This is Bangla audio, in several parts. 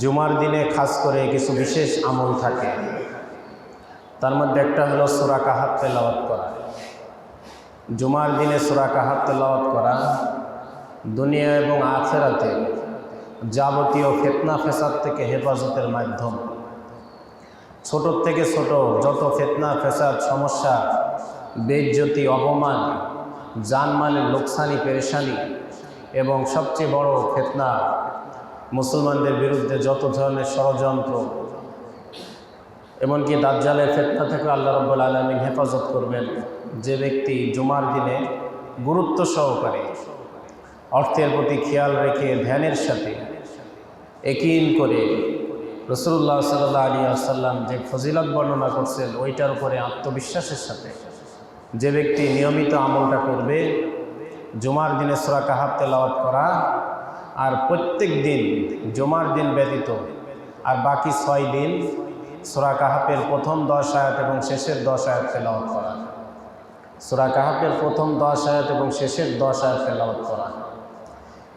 জুমার দিনে খাস করে কিছু বিশেষ আমল থাকে। তার মধ্যে একটা হলো সুরা কাহাত তেলাওয়াত করা। জুমার দিনে সুরা কাহাত তেলাওয়াত করা দুনিয়া এবং আখেরাতে যাবতীয় ফেতনা ফেসাদ থেকে হেফাজতের মাধ্যম। ছোট থেকে ছোট যত ফেতনা, ফেসাদ, সমস্যা, বেজ্জতি, অপমান, জানমালের লোকসানি, পেরেশানি এবং সবচেয়ে বড় ফেতনা মুসলমানদের বিরুদ্ধে যত ধরনের ষড়যন্ত্র, এমনকি দাজ্জালের ফেতনা থেকে আল্লাহ রব্বুল আলমিন হেফাজত করবেন যে ব্যক্তি জুমার দিনে গুরুত্ব সহকারে অর্থের প্রতি খেয়াল রেখে ধ্যানের সাথে একিন করে রসুল্লাহ সাল্লাহ আলী আসাল্লাম যে ফজিলত বর্ণনা করছেন, ওইটার উপরে আত্মবিশ্বাসের সাথে যে ব্যক্তি নিয়মিত আমলটা করবে, জুমার দিনে সোরা কাহাব তেলাওয়াত করা আর প্রত্যেক দিন জমার দিন ব্যতীত আর বাকি ছয় দিন সোরা কাহাপের প্রথম দশ আয়াত এবং শেষের দশ আয়াত তেলাওয়াত করা। সোরা কাহাপের প্রথম দশ আয়াত এবং শেষের দশ আয়াত তেলাওয়াত করা।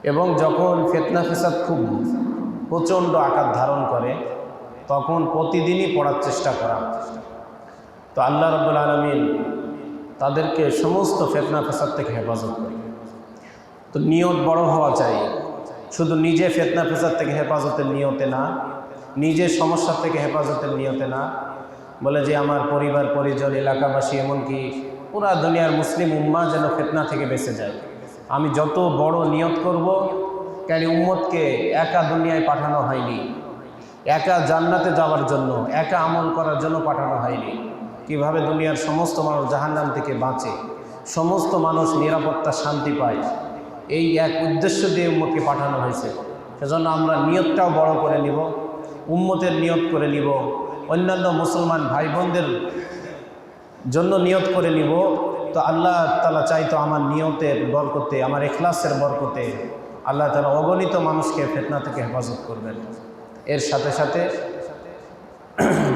এবং যখন ফেতনা ফেসাদ খুব প্রচণ্ড আকার ধারণ করে, তখন প্রতিদিনই পড়ার চেষ্টা করা। তো আল্লাহ রব্বুল আলমিন তাদেরকে সমস্ত ফেতনা ফেসাদ থেকে হেফাজত করে তো নিয়ত বড় হওয়া চাই। শুধু নিজে ফেতনা ফেসাদ থেকে হেফাজতের নিয়তে না, নিজের সমস্যা থেকে হেফাজতের নিয়তে না। বলে যে আমার পরিবার, পরিজন, এলাকাবাসী, এমনকি পুরা দুনিয়ার মুসলিম উম্মা যেন ফেতনা থেকে বেঁচে যায়। আমি যত বড় নিয়ত করব, কেন উম্মতকে একা দুনিয়ায় পাঠানো হয়নি, একা জান্নাতে যাওয়ার জন্য, একা আমল করার জন্য পাঠানো হয়নি। কীভাবে দুনিয়ার সমস্ত মানুষ জাহান্নাম থেকে বাঁচে, সমস্ত মানুষ নিরাপত্তা শান্তি পায় এই এক উদ্দেশ্য দিয়ে উম্মতকে পাঠানো হয়েছে। সেজন্য আমরা নিয়তটাও বড় করে নিব, উম্মতের নিয়ত করে নিব, অন্যান্য মুসলমান ভাই বোনদের জন্য নিয়ত করে নিব। তো আল্লাহ তালা চাইতো আমার নিয়তের বরকতে, আমার এখলাসের বরকতে আল্লাহ তালা অগণিত মানুষকে ফেতনা থেকে হেফাজত করবেন। এর সাথে সাথে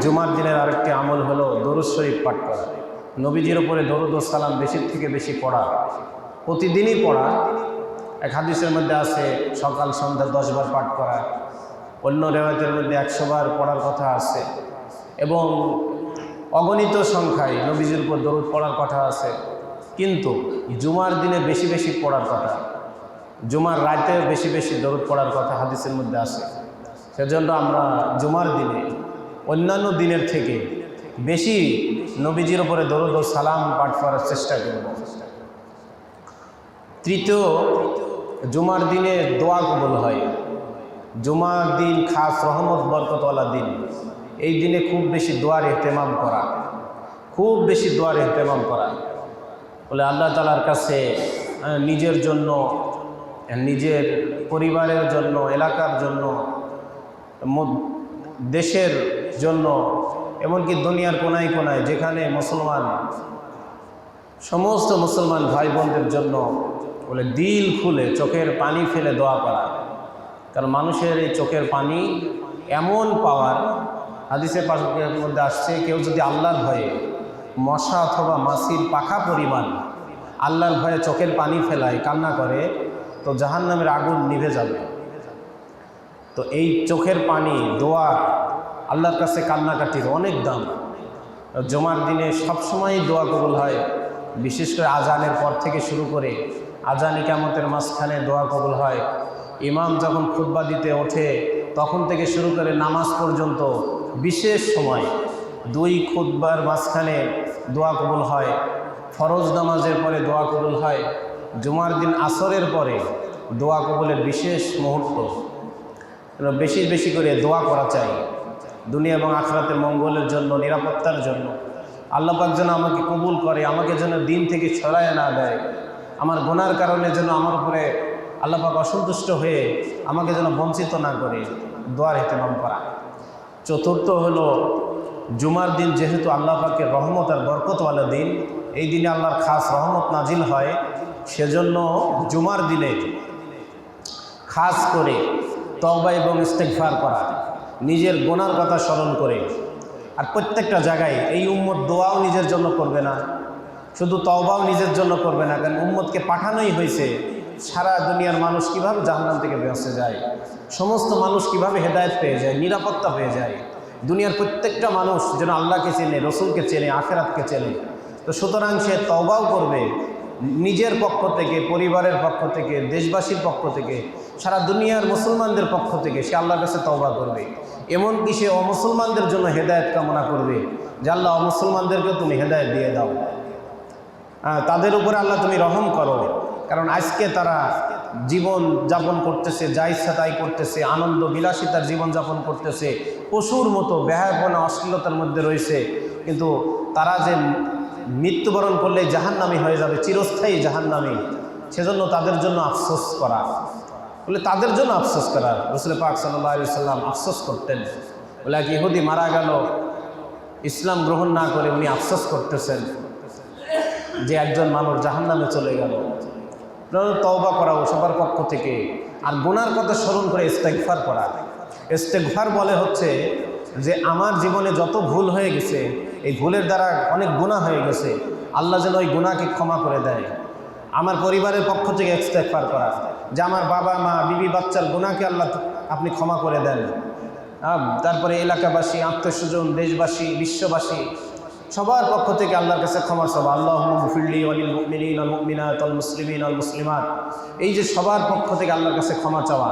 জুমার দিনের আরেকটি আমল হলো দরুদ শরীফ পাঠ করা। নবীজির ওপরে দরুদ সালাম বেশির থেকে বেশি পড়া। প্রতিদিনই পড়া এক হাদিসের মধ্যে আছে, সকাল সন্ধ্যা দশবার পাঠ করা। অন্য রেওয়ায়তের মধ্যে একশো বার পড়ার কথা আছে। এবং অগণিত সংখ্যায় নবীজির উপর দরুদ পড়ার কথা আছে। কিন্তু জুমার দিনে বেশি বেশি পড়ার কথা, জুমার রাতে বেশি বেশি দরুদ পড়ার কথা হাদিসের মধ্যে আছে। সেজন্য আমরা জুমার দিনে, অন্যান্য দিনের থেকে বেশি নবীজির ওপরে দরুদ ও সালাম পাঠ করার চেষ্টা করব। তৃতীয় জুমার দিনে দোয়া কবল হয়। জুমার দিন খাস রহমত, বরকতওয়ালা দিন। এই দিনে খুব বেশি দোয়ার এহতেমাম করা। খুব বেশি দোয়ার এহতেমাম করা। বলে আল্লাহ তালার কাছে নিজের জন্য, নিজের পরিবারের জন্য, এলাকার জন্য দেশের জন্য, এমনকি দুনিয়ার কোনায় কোনায় যেখানে মুসলমান, সমস্ত মুসলমান ভাই বোনদের জন্য বলে, দিল খুলে, চোখের পানি ফেলে দোয়া করা। কারণ মানুষের এই চোখের পানি এমন পাওয়ার, হাদিসের মধ্যে আসছে, কেউ যদি আল্লাহর ভয়ে মশা অথবা মাসির পাখা পরিমাণ আল্লাহর ভয়ে চোখের পানি ফেলায়, কান্না করে, তো জাহান্নামের আগুন নিভে যাবে। তো এই চোখের পানি, দোয়া আল্লাহর কাছে কান্নাকাটির অনেক দাম। জমার দিনে সবসময়ই দোয়া কবুল হয়। বিশেষ করে আজানের পর থেকে শুরু করে আজানি কামতের মাঝখানে দোয়া কবুল হয়। ইমাম যখন খুতবা দিতে ওঠে, তখন থেকে শুরু করে নামাজ পর্যন্ত বিশেষ সময় দুই খুতবার মাঝখানে দোয়া কবুল হয়। ফরজ নামাজের পরে দোয়া কবুল হয়। জুমার দিন আসরের পরে দোয়া কবুলের বিশেষ মুহূর্ত। বেশি বেশি করে দোয়া করা চাই। দুনিয়া এবং আখরাতের মঙ্গলের জন্য, নিরাপত্তার জন্য। আল্লাপাক যেন আমাকে কবুল করে, আমাকে যেন দিন থেকে ছড়ায় না দেয়। আমার গোনার কারণে যেন আমার উপরে আল্লাপাক অসন্তুষ্ট হয়ে আমাকে যেন বঞ্চিত না করে। দোয়ার হেতেমাম করা। চতুর্থ হলো, জুমার দিন যেহেতু আল্লাহ পাকের রহমত আর বরকতওয়ালা দিন, এই দিনে আল্লাহর খাস রহমত নাজিল হয়, সেজন্য জুমার দিনে খাস করে তওবা এবং ইস্তেকফার করা, নিজের গোনার কথা স্মরণ করে আর প্রত্যেকটা জায়গায় এই উম্মত দোয়াও নিজের জন্য করবে না, শুধু তওবাও নিজের জন্য করবে না, কারণ উম্মতকে পাঠানোই হয়েছে। সারা দুনিয়ার মানুষ কীভাবে জাহান্নাম থেকে বেঁচে যায়? সমস্ত মানুষ কীভাবে হেদায়েত পেয়ে যায়? নিরাপত্তা পেয়ে যায়। দুনিয়ার প্রত্যেকটা মানুষ যেন আল্লাহকে চেনে, রসুলকে চেনে, আখেরাতকে চেনে। তো সুতরাং সে তওবাও করবে নিজের পক্ষ থেকে, পরিবারের পক্ষ থেকে, দেশবাসীর পক্ষ থেকে। সারা দুনিয়ার মুসলমানদের পক্ষ থেকে সে আল্লাহর কাছে তওবা করবে। এমনকি সে অমুসলমানদের জন্য হেদায়েত কামনা করবে, যে আল্লাহ অমুসলমানদেরকেও তুমি হেদায়েত দিয়ে দাও। তাদের উপরে আল্লাহ তুমি রহম করো। কারণ আজকে তারা জীবন যাপন করতেছে, যা ইচ্ছা তাই করতেছে, আনন্দ বিলাসিতার জীবন যাপন করতেছে, পশুর মতো ব্যয়াপনা অশ্লীলতার মধ্যে রয়েছে। কিন্তু তারা যে মৃত্যুবরণ করলে জাহান্নামি হয়ে যাবে, চিরস্থায়ী জাহান্নামি, সেজন্য তাদের জন্য আফসোস করা। বলে, তাদের জন্য আফসোস করা। রসুল পাক সাল্লাহ সাল্লাম আফসোস করতেন। বলে, এক ইহুদি মারা গেল, ইসলাম গ্রহণ না করে উনি আফসোস করতেছেন যে একজন মানুষ জাহান্নামে চলে গেল। তওবা করা ও সবার পক্ষ থেকে। আর গুনার কথা স্মরণ করে ইস্তেকফার করা ইস্তেকফার বলে হচ্ছে যে, আমার জীবনে যত ভুল হয়ে গেছে, এই ভুলের দ্বারা অনেক গুণা হয়ে গেছে। আল্লাহ যেন ওই গুণাকে ক্ষমা করে দেয়। আমার পরিবারের পক্ষ থেকে ইস্তেকফার করা। যে আমার বাবা, মা, বিবি, বাচ্চার গুণাকে আল্লাহ আপনি ক্ষমা করে দেন। তারপরে এলাকাবাসী, আত্মীয়স্বজন, দেশবাসী, বিশ্ববাসী, সবার পক্ষ থেকে আল্লাহর কাছে ক্ষমা চাওয়া। আল্লাহ ফিরলি অলিল মুমিনিন আল মুমিনাত আল মুসলিমিন আল মুসলিমাত। এই যে সবার পক্ষ থেকে আল্লাহর কাছে ক্ষমা চাওয়া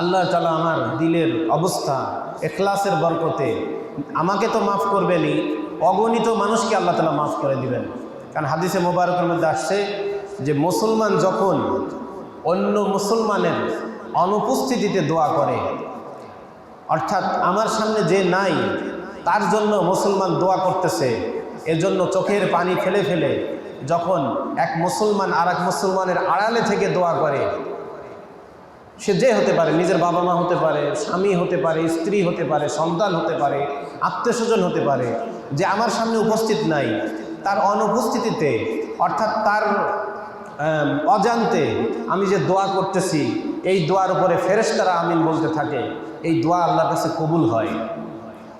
আল্লাহ তালা আমার দিলের অবস্থা, এখলাসের বরকতে, আমাকে তো মাফ করবেনই, অগণিত মানুষকে আল্লাহ তালা মাফ করে দিবেন। কারণ হাদিসে মোবারকের মধ্যে আসছে যে মুসলমান যখন অন্য মুসলমানের অনুপস্থিতিতে দোয়া করে, অর্থাৎ আমার সামনে যে নাই, তার জন্য মুসলমান দোয়া করতেছে এর জন্য চোখের পানি ফেলে ফেলে যখন এক মুসলমান আর মুসলমানের আড়ালে থেকে দোয়া করে, সে যে হতে পারে, নিজের বাবা মা হতে পারে, স্বামী হতে পারে, স্ত্রী হতে পারে, সন্তান হতে পারে আত্মীয় স্বজন হতে পারে, যে আমার সামনে উপস্থিত নাই, তার অনুপস্থিতিতে, অর্থাৎ তার অজান্তে আমি যে দোয়া করতেছি, এই দোয়ার উপরে ফেরেশতারা আমিন বলতে থাকে, এই দোয়া আল্লাহর কাছে কবুল হয়।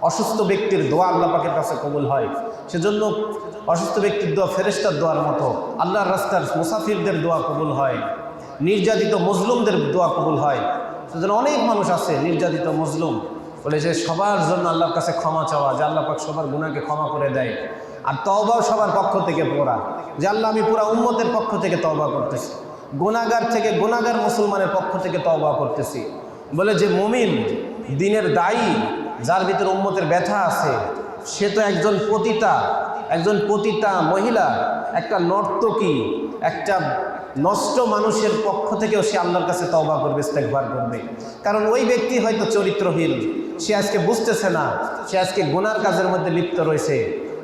অসুস্থ ব্যক্তির দোয়া আল্লাহ পাকের কাছে কবুল হয়। সেজন্য অসুস্থ ব্যক্তির দোয়া ফেরেস্তার দোয়ার মতো আল্লাহর রাস্তার মুসাফিরদের দোয়া কবুল হয়। নির্যাতিত মজলুমদের দোয়া কবুল হয়। সেজন্য অনেক মানুষ আছে নির্যাতিত মজলুম বলে যে সবার জন্য আল্লাহর কাছে ক্ষমা চাওয়া, যে আল্লাহ পাক সবার গুণাকে ক্ষমা করে দেয়। আর তওবাও সবার পক্ষ থেকে পড়া। যে আল্লাহ আমি পুরা উম্মতের পক্ষ থেকে তওবা করতেছি। গুণাগার থেকে গুণাগার মুসলমানের পক্ষ থেকে তওবা করতেছি। বলে যে মুমিন দিনের দায়ী, যার ভিতরে উম্মতের ব্যথা আছে, সে তো একজন পতিতা একজন পতিতা মহিলা, একটা নর্তকী, একটা নষ্ট মানুষের পক্ষ থেকেও সে আল্লাহর কাছে তওবা করবে ইস্তেকবার করবে। কারণ ওই ব্যক্তি হয়তো চরিত্রহীন, সে আজকে বুঝতেছে না, সে আজকে গুনার কাজের মধ্যে লিপ্ত রয়েছে।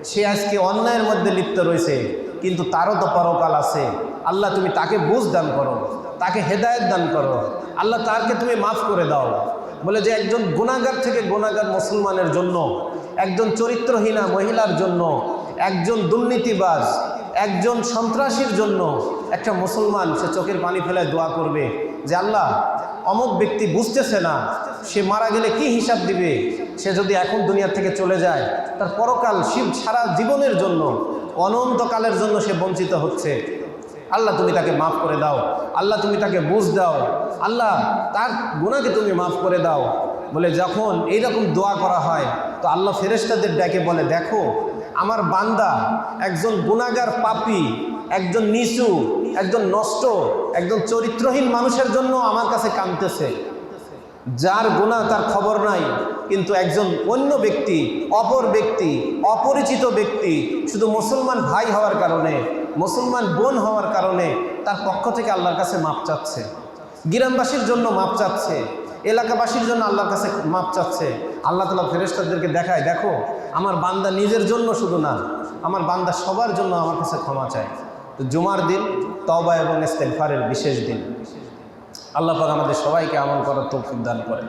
সে আজকে অন্যায়ের মধ্যে লিপ্ত রয়েছে, কিন্তু তারও তো পরকাল আছে। আল্লাহ, তুমি তাকে বুঝ দান করো, তাকে হেদায়েত দান করো। আল্লাহ তারকে তুমি মাফ করে দাও। বলে যে একজন গুণাগার থেকে গুণাগার মুসলমানের জন্য, একজন চরিত্রহীনা মহিলার জন্য, একজন দুর্নীতিবাজ, একজন সন্ত্রাসীর জন্য একটা মুসলমান সে চোখের পানি ফেলে দোয়া করবে যে, আল্লাহ, অমুক ব্যক্তি বুঝতেছে না, সে মারা গেলে কি হিসাব দিবে? সে যদি এখন দুনিয়া থেকে চলে যায়, তার পরকাল শিব সারা জীবনের জন্য, অনন্তকালের জন্য সে বঞ্চিত হচ্ছে। আল্লাহ তুমি তাকে মাফ করে দাও। আল্লাহ তুমি তাকে বুঝ দাও। আল্লাহ তার গুণাকে তুমি মাফ করে দাও। বলে যখন এইরকম দোয়া করা হয়, তো আল্লাহ ফেরেস্তাদের ডেকে বলে, দেখো, আমার বান্দা একজন গুণাগার পাপি, একজন নিচু, একজন নষ্ট, একজন চরিত্রহীন মানুষের জন্য আমার কাছে কাঁদতেছে। যার গুণা তার খবর নাই, কিন্তু একজন অন্য ব্যক্তি, অপর ব্যক্তি, অপরিচিত ব্যক্তি, শুধু মুসলমান ভাই হওয়ার কারণে, মুসলমান বোন হওয়ার কারণে তার পক্ষ থেকে আল্লাহর কাছে মাপ চাচ্ছে। গ্রামবাসীর জন্য মাপ চাচ্ছে, এলাকাবাসীর জন্য আল্লাহর কাছে মাপ চাচ্ছে। আল্লাহ তালা ফেরেস্তাদেরকে দেখায়, দেখো, আমার বান্দা নিজের জন্য শুধু না, আমার বান্দা সবার জন্য আমার কাছে ক্ষমা চায়। তো জুমার দিন তবা এবং ইস্তেগফারের বিশেষ দিন। আল্লাহ পাক আমাদের সবাইকে আমল করার তৌফিক দান করে